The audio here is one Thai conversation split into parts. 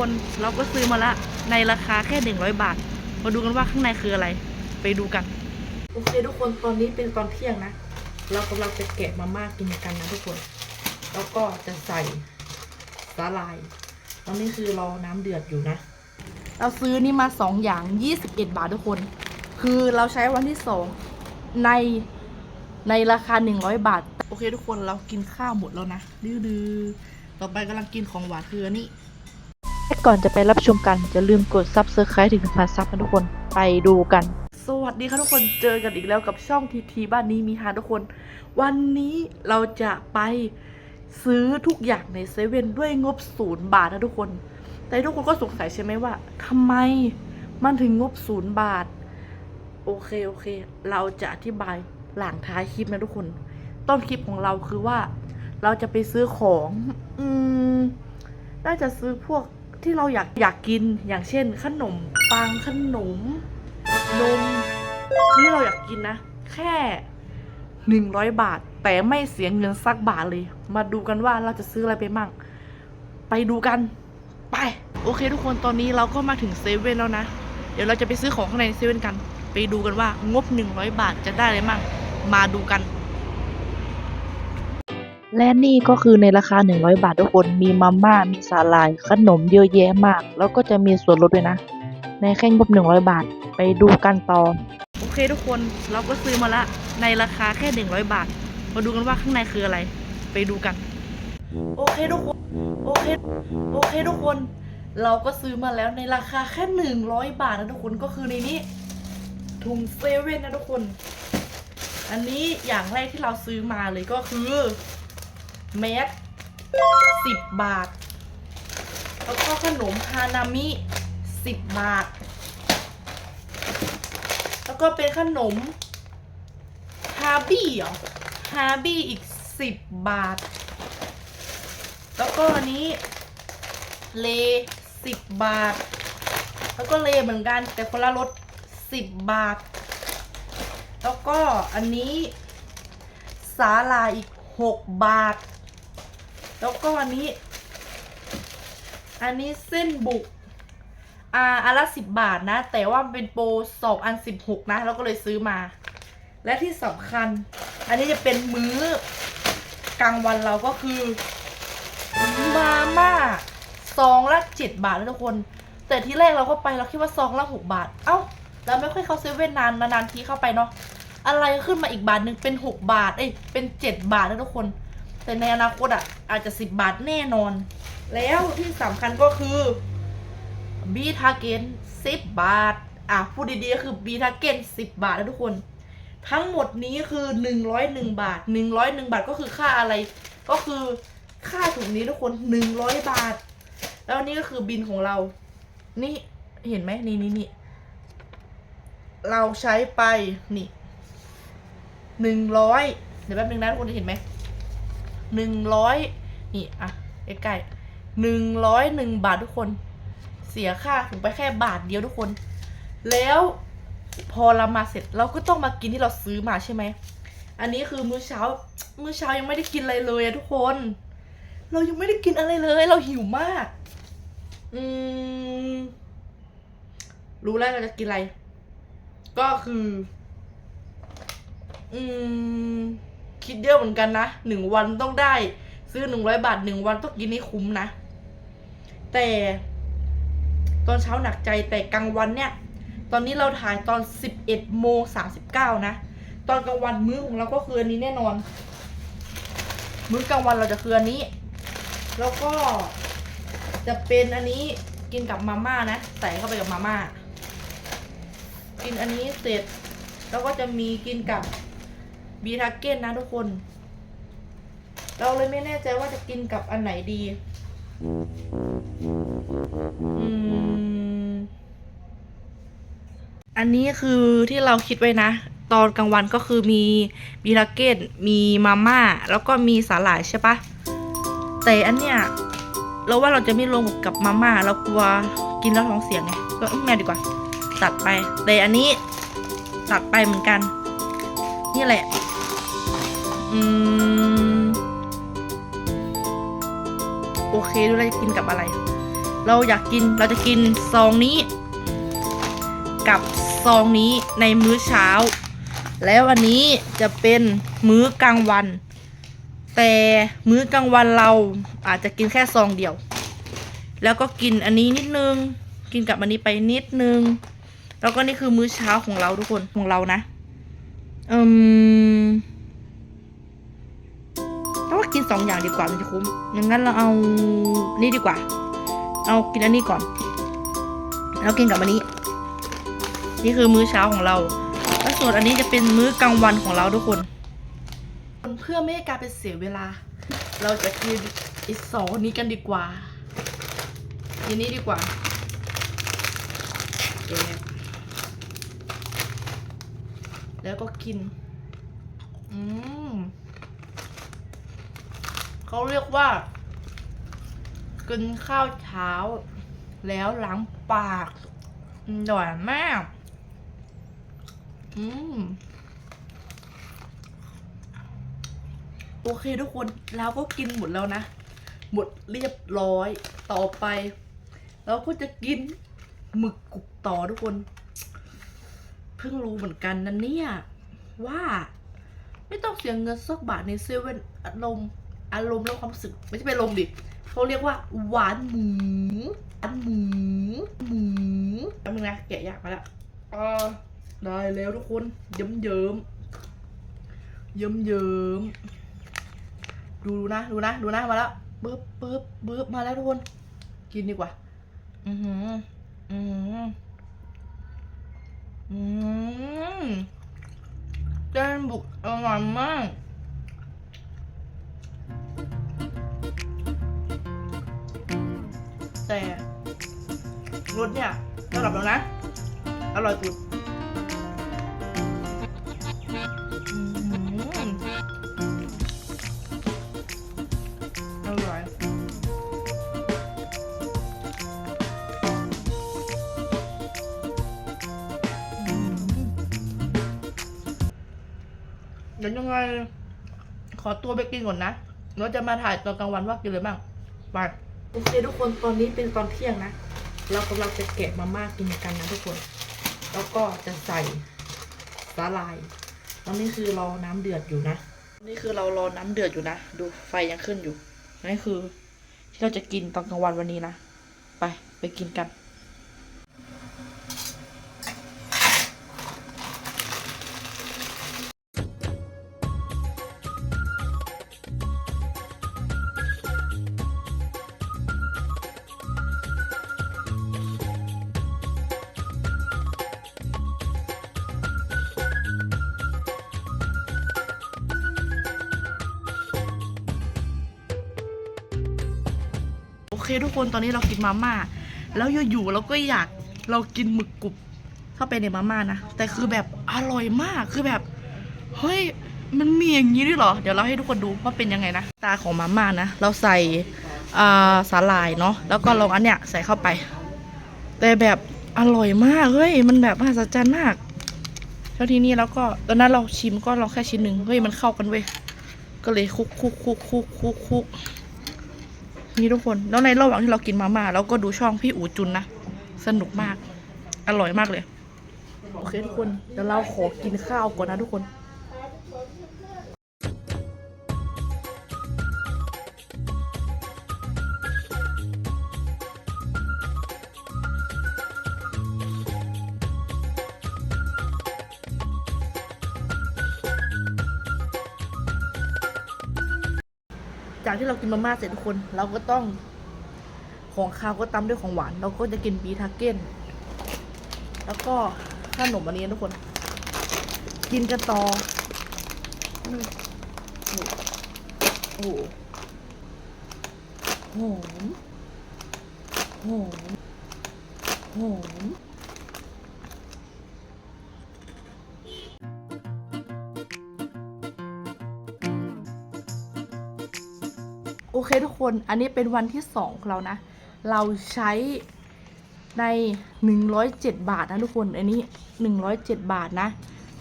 คนเราก็ซื้อมาละในราคาแค่ 100 บาท มาดูกันว่าข้างในคืออะไร ไปดูกัน โอเคทุกคนตอนนี้เป็นตอนเที่ยงนะ เรากำลังจะแกะมาม่ากินกันนะทุกคน แล้วก็จะใส่สาลาย ตอนนี้คือรอน้ำเดือดอยู่นะ เราซื้อนี่มาสองอย่าง 21 บาททุกคน คือเราใช้วันที่สองในในราคา 100 บาท โอเคทุกคนเรากินข้าวหมดแล้วนะดื้อๆต่อไปกำลังกินของหวานคืออันนี้ ก่อนจะไปรับชมกันอย่าลืมกด Subscribe ถึง1,000ซับนะทุกคนไปดูกัน สวัสดีค่ะทุกคนเจอกันอีกแล้วกับช่องทีทีบ้านนี้มีฮาทุกคน วันนี้เราจะไปซื้อทุกอย่างในเซเว่นด้วยงบศูนย์บาทนะทุกคน แต่ทุกคนก็สงสัยใช่ไหมว่าทำไมมันถึงงบศูนย์บาท โอเคโอเค เราจะอธิบายหลังท้ายคลิปนะทุกคน ต้นคลิปของเราคือว่า เราจะไปซื้อของ อืมน่าจะซื้อพวก ที่เราอยากอยากกินอย่างเช่น ขนมปังขนมนมที่เราอยากกินนะ แค่หนึ่งร้อยบาท แต่ไม่เสียเงินสักบาทเลย มาดูกันว่าเราจะซื้ออะไรไปมั่ง ไปดูกัน ไป โอเคทุกคนตอนนี้เราก็มาถึงเซเว่นแล้วนะ เดี๋ยวเราจะไปซื้อของข้างในเซเว่นกัน ไปดูกันว่างบหนึ่งร้อยบาทจะได้อะไรมั่ง มาดูกัน และนี่ก็คือในราคา 100 บาททุกคน มีมาม่า มีสาหร่าย ขนมเยอะแยะมาก แล้วก็จะมีส่วนลดด้วยนะ ในแค่งบ100 บาท ไปดูกันต่อ โอเคทุกคน เราก็ซื้อมาละ ในราคาแค่หนึ่งร้อยบาท มาดูกันว่าข้างในคืออะไร ไปดูกัน โอเคทุกคน โอเค โอเคทุกคน เราก็ซื้อมาแล้วในราคาแค่หนึ่งร้อยบาทนะทุกคน ก็คือในนี้ ถุงเซเว่นนะทุกคน อันนี้อย่างแรกที่เราซื้อมาเลยก็คือ แมสสิบบาท แล้วก็ขนมฮานามิสิบบาท แล้วก็เป็นขนมฮาบี้เหรอฮาบี้อีกสิบบาท แล้วก็อันนี้เลสิบบาท แล้วก็เลเหมือนกันแต่คนละรสสิบบาท แล้วก็อันนี้สาลาอีกหกบาท แล้วก็อันนี้ อันนี้เส้นบุกอ่าอันละสิบบาทนะ แต่ว่าเป็นโปรสองอันสิบหกนะ เราก็เลยซื้อมา และที่สำคัญ อันนี้จะเป็นมื้อกลางวันเราก็คือ มาม่าซองละเจ็ดบาทนะทุกคน แต่ที่แรกเราก็ไปเราคิดว่าซองละหกบาท เอ้าเราไม่ค่อยเข้าเซเว่นนานนานทีเข้าไปเนาะอะไรขึ้นมาอีกบาทหนึ่งเป็นหกบาทเอ้ยเป็นเจ็ดบาทนะทุกคน แต่ในอนาคตอะ อาจจะสิบบาทแน่นอน แล้วที่สำคัญก็คือบีทาเกนสิบบาท อะ พูดดีๆคือบีทาเกนสิบบาทนะทุกคน ทั้งหมดนี้คือหนึ่งร้อยหนึ่งบาทหนึ่งร้อยหนึ่งบาทก็คือค่าอะไร ก็คือค่าถุงนี้ทุกคนหนึ่งร้อยบาท แล้วนี่ก็คือบินของเรา นี่เห็นไหมนี่นี่นี่เราใช้ไปนี่หนึ่งร้อยเดี๋ยวแป๊บนึงนะทุกคนจะเห็นไหม หนึ่งร้อยนี่อะใกล้ๆหนึ่งร้อยหนึ่งบาททุกคน เสียค่าถึงไปแค่บาทเดียวทุกคน แล้วพอเรามาเสร็จเราก็ต้องมากินที่เราซื้อมาใช่ไหม อันนี้คือมื้อเช้า มื้อเช้ายังไม่ได้กินอะไรเลยทุกคน เรายังไม่ได้กินอะไรเลย เราหิวมาก อืม รู้แล้วเราจะกินอะไร ก็คือ อืม คิดเยอะเหมือนกันนะหนึ่งวันต้องได้ ซื้อหนึ่งร้อยบาทหนึ่งวันต้องกินให้คุ้มนะ แต่ ตอนเช้าหนักใจแต่กลางวันเนี่ย ตอนนี้เราถ่ายตอน11โมง39นะ ตอนกลางวันมื้อของเราก็คืออันนี้แน่นอน มื้อกลางวันเราจะคืออันนี้ แล้วก็จะเป็นอันนี้กินกับมาม่านะ ใส่เข้าไปกับมาม่า กินอันนี้เสร็จ แล้วก็จะมีกินกับ บีทาเก้นนะทุกคน เราเลยไม่แน่ใจว่าจะกินกับอันไหนดี อืม อันนี้คือที่เราคิดไว้นะ ตอนกลางวันก็คือมีบีทาเก้นมีมาม่า แล้วก็มีสาหร่ายใช่ปะแต่อันเนี้ยเราว่าเราจะไม่ลงกับมาม่าเรากลัวกินแล้วท้องเสียงไงก็แม่ดีกว่า ตัดไปแต่อันนี้ตัดไปเหมือนกัน นี่แหละ โอเคดูเราจะกินกับอะไร เราอยากกินเราจะกินซองนี้ กับซองนี้ในมื้อเช้า แล้วอันนี้จะเป็นมื้อกลางวัน แต่มื้อกลางวันเราอาจจะกินแค่ซองเดียว แล้วก็กินอันนี้นิดนึง กินกับอันนี้ไปนิดนึง แล้วก็นี่คือมื้อเช้าของเราทุกคนของเรานะ อืม กินสองอย่างดีกว่ามันจะคุ้มอย่างนั้นเราเอานี่ดีกว่า เอากินอันนี้ก่อนแล้วกินกับอันนี้ นี่คือมื้อเช้าของเราแล้วส่วนอันนี้จะเป็นมื้อกลางวันของเราทุกคน เพื่อไม่ให้การเป็นเสียเวลา เราจะกินอีสองนี้กันดีกว่าทีนี้ดีกว่าแล้วก็กิน อืม เขาเรียกว่า กินข้าวเช้า แล้วล้างปากอร่อยมาก อืมโอเคทุกคนเราก็กินหมดแล้วนะ หมดเรียบร้อยต่อไป เราก็จะกินหมึกกรุบต่อทุกคน เพิ่งรู้เหมือนกันนะเนี่ย ว่า ไม่ต้องเสียเงินสักบาทในเซเว่นอารมณ์ อารมณ์แล้วความรู้สึกไม่ใช่เป็นลมณ์ดิเขาเรียกว่า หวานหมูหวานหมูหมูแป๊บนึงนะแกะยากมาแล้วอ่าได้แล้วทุกคนเยิ้มเยิ้มเยิ้มเยิ้มๆดูนะดูนะดูนะมาแล้วปึ๊บปึ๊บปึ๊บมาแล้วทุกคน กินดีกว่า อือหืออือหืออืมเส้นบุกอร่อยมาก แต่รสเนี่ยสำหรับเรานะ อร่อยสุดอร่อยเดี๋ยวยังไง ขอตัวไปกินก่อนนะเราจะมาถ่ายตอนกลางวันว่ากินเลยบ้างไป โอเคทุกคนตอนนี้เป็นตอนเที่ยงนะ เรากำลังจะแกะมาม่ากินกันนะทุกคน แล้วก็จะใส่สาลายตอนนี้คือรอน้ำเดือดอยู่นะ นี่คือเรารอน้ำเดือดอยู่นะ ดูไฟยังขึ้นอยู่นี่คือ ที่เราจะกินตอนกลางวันวันนี้นะ ไปไปกินกัน เคทุกคนตอนนี้เรากินมาม่าแล้วอยู่ๆเราก็อยากเรากินหมึกกรุบเข้าไปในมาม่านะแต่คือแบบอร่อยมากคือแบบเฮ้ยมันมีอย่างนี้ด้วยเหรอ เดี๋ยวเราให้ทุกคนดูว่าเป็นยังไงนะ ตาของมาม่านะ เราใส่าสาหร่ายเนาะ แล้วก็ลองอันเนี้ยใส่เข้าไป แต่แบบอร่อยมาก เฮ้ย มันแบบมหัศจรรย์มาก แล้วทีนี้แล้วก็ตอนนั้นเราชิมก็ลองแค่ชิ้นหนึ่งเฮ้ย มันเข้ากันเว้ย ก็เลยคุกคุกคุกคุกคุกคุก นี่ทุกคน แล้วในระหว่างที่เรากินมาม่าเราก็ดูช่องพี่อูจุนนะ สนุกมาก อร่อยมากเลย โอเคทุกคน เดี๋ยวเราขอกินข้าวก่อนนะทุกคน จากที่เรากินมาม่าเสร็จทุกคน เราก็ต้องของคาวก็ตามด้วยของหวาน เราก็จะกินบีทาเก้น แล้วก็ขนมอันนี้ทุกคน กินกันต่อโอ้โหหอมหอมหอม เคทุกคนอันนี้เป็นวันที่สองของเรานะ เราใช้ใน 107 บาทนะทุกคนอันนี้ 107 บาทนะ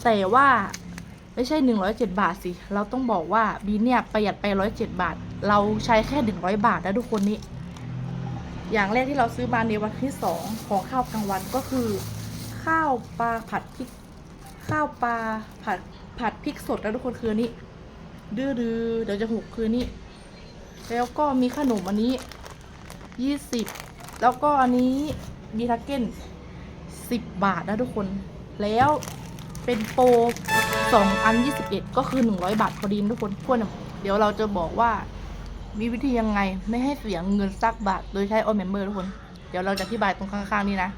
แต่ว่าไม่ใช่ 107 บาทสิ เราต้องบอกว่าบีเนี่ยประหยัดไป 107 บาท เราใช้แค่ 100 บาทนะทุกคนนี้ อย่างแรกที่เราซื้อมาในวันที่สองของข้าวกลางวันก็คือ ข้าวปลาผัดพริก ข้าวปลาผัดผัดพริกสดนะทุกคนคือนี้ดื้อด้อเดี๋ยวจะหกคือนนี้ แล้วก็มีขนมอันนี้ยี่สิบแล้วก็อันนี้บีทาเก้นสิบาทนะทุกคน แล้วเป็นโปรสองอันยี่สิบเอ็ดก็คือหนึ่งร้อยบาทพอดีนะทุกคนพวกนเดี๋ยวเราจะบอกว่ามีวิธียังไงไม่ให้เสียเงินสักบาท โดยใช้ออมเมมเบอร์ทุกคน เดี๋ยวเราจะอธิบายตรงข้างๆ นี้นะ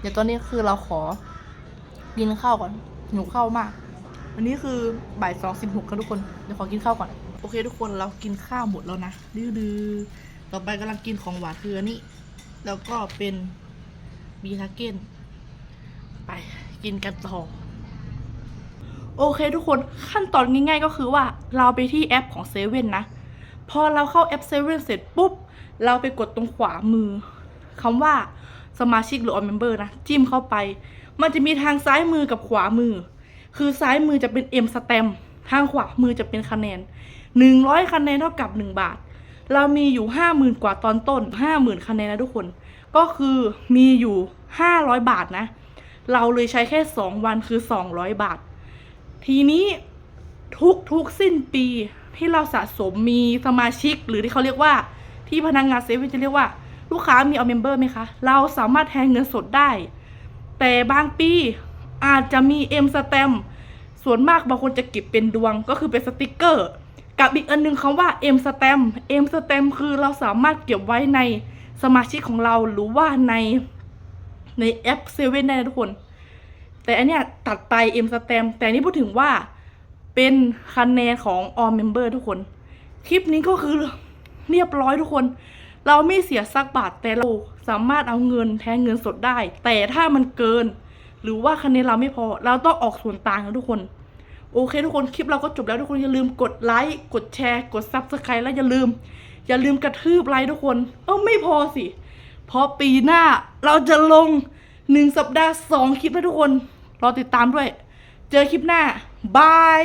เดี๋ยวตอนนี้คือเราขอกินข้าวก่อนหิวข้าวมาก วันนี้คือบ่ายสองสิบหกครับทุกคน เดี๋ยวขอกินข้าวก่อน โอเคทุกคนเรากินข้าวหมดแล้วนะดื้อๆต่อไปกำลังกินของหวานคืออันนี้ แล้วก็เป็นบีทาเก้นไปกินกันต่อ โอเคทุกคนขั้นตอนง่ายๆก็คือว่าเราไปที่แอปของเซเว่นนะ พอเราเข้าแอปเซเว่นเสร็จปุ๊บ เราไปกดตรงขวามือคำว่าสมาชิกหรือ all member นะ จิ้มเข้าไป มันจะมีทางซ้ายมือกับขวามือ คือซ้ายมือจะเป็น M stamp ทางขวามือจะเป็นคะแนน 100 คะแนนเท่ากับ 1 บาท เรามีอยู่ 50,000 กว่าตอนต้น 50,000 คะแนนนะทุกคน ก็คือมีอยู่ 500 บาทนะ เราเลยใช้แค่ 2 วันคือ 200 บาท ทีนี้ทุกทุกสิ้นปีที่เราสะสมมีสมาชิก หรือที่เขาเรียกว่าที่พนักงงานเซเว่นจะเรียกว่า ลูกค้ามีเอาเมมเบอร์ไหมคะ เราสามารถแทนเงินสดได้ แต่บางปีอาจจะมีเอ็มสแตมส่วนมากบางคนจะเก็บเป็นดวงก็คือเป็นสติกเกอร์ กับอีกอันหนึงคำว่าเอ็มสแตมเอ็มสแตมคือเราสามารถเก็บไว้ในสมาชิกของเราหรือว่าในในแอปเซเว่นได้ทุกคน แต่อันเนี้ยตัดไปเอ็มสแต่นนี่พูดถึงว่าเป็นคะแนนของ all member ทุกคน คลิปนี้ก็คือเรียบร้อยทุกคน เราไม่เสียสักบาทแต่เราสามารถเอาเงินแทนเงินสดได้ แต่ถ้ามันเกิน หรือว่าคะแนนเราไม่พอ เราต้องออกส่วนต่างนะทุกคน โอเค ทุกคนคลิปเราก็จบแล้วทุกคนอย่าลืมกดไลค์กดแชร์กดซับสไครต์แล้วอย่าลืม อย่าลืมกระทืบไลค์ทุกคน เออไม่พอสิ เพราะปีหน้าเราจะลงหนึ่งสัปดาห์สองคลิปนะทุกคน รอติดตามด้วย เจอคลิปหน้าบาย